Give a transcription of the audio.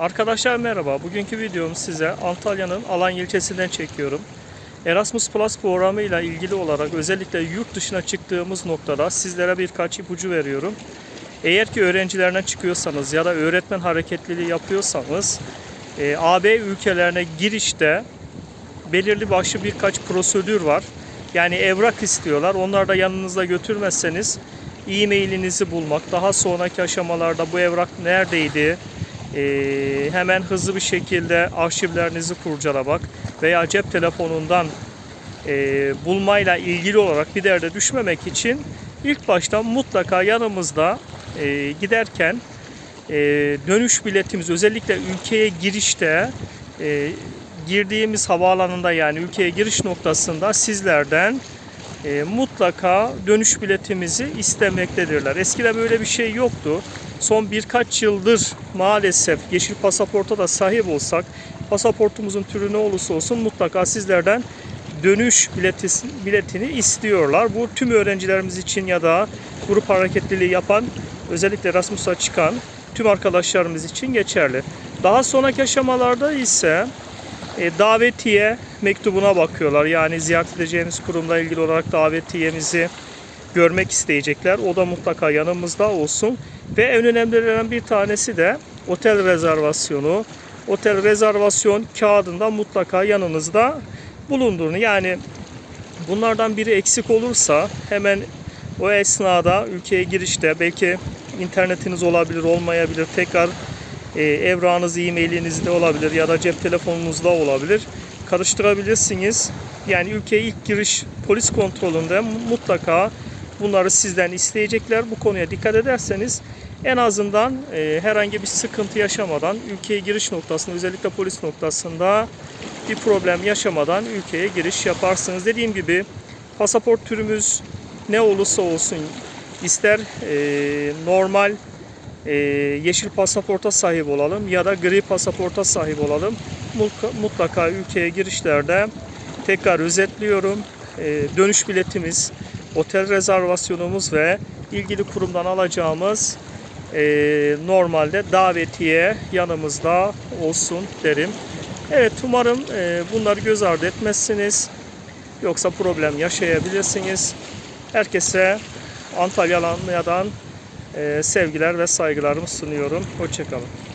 Arkadaşlar merhaba. Bugünkü videomu size Antalya'nın Alanya ilçesinden çekiyorum. Erasmus Plus programı ile ilgili olarak özellikle yurt dışına çıktığımız noktada sizlere birkaç ipucu veriyorum. Eğer ki öğrencilerine çıkıyorsanız ya da öğretmen hareketliliği yapıyorsanız e, AB ülkelerine girişte belirli başlı birkaç prosedür var. Yani evrak istiyorlar. Onları da yanınızda götürmezseniz e-mailinizi bulmak, daha sonraki aşamalarda bu evrak neredeydi, ee, hemen hızlı bir şekilde arşivlerinizi kurcalamak veya cep telefonundan e, bulmayla ilgili olarak bir derde düşmemek için ilk başta mutlaka yanımızda e, giderken e, dönüş biletimiz özellikle ülkeye girişte e, girdiğimiz havaalanında yani ülkeye giriş noktasında sizlerden e, mutlaka dönüş biletimizi istemektedirler. Eskiden böyle bir şey yoktu. Son birkaç yıldır maalesef yeşil pasaporta da sahip olsak pasaportumuzun türü ne olursa olsun mutlaka sizlerden dönüş bileti, biletini istiyorlar. Bu tüm öğrencilerimiz için ya da grup hareketliliği yapan özellikle Erasmus'a çıkan tüm arkadaşlarımız için geçerli. Daha sonraki aşamalarda ise e, davetiye mektubuna bakıyorlar. Yani ziyaret edeceğimiz kurumla ilgili olarak davetiyemizi görmek isteyecekler. O da mutlaka yanımızda olsun. Ve en önemlilerinden bir tanesi de otel rezervasyonu. Otel rezervasyon kağıdında mutlaka yanınızda bulunduğunu. Yani bunlardan biri eksik olursa hemen o esnada ülkeye girişte belki internetiniz olabilir olmayabilir tekrar e, evrağınız e-mailinizde olabilir ya da cep telefonunuzda olabilir. Karıştırabilirsiniz. Yani ülkeye ilk giriş polis kontrolünde mutlaka bunları sizden isteyecekler. Bu konuya dikkat ederseniz en azından e, herhangi bir sıkıntı yaşamadan ülkeye giriş noktasında özellikle polis noktasında bir problem yaşamadan ülkeye giriş yaparsınız. Dediğim gibi pasaport türümüz ne olursa olsun ister e, normal e, yeşil pasaporta sahip olalım ya da gri pasaporta sahip olalım. Mutlaka, ülkeye girişlerde tekrar özetliyorum. E, dönüş biletimiz, otel rezervasyonumuz ve ilgili kurumdan alacağımız e, normalde davetiye yanımızda olsun derim. Evet umarım e, bunları göz ardı etmezsiniz. Yoksa problem yaşayabilirsiniz. Herkese Antalya'dan sevgiler ve saygılarımı sunuyorum. Hoşçakalın.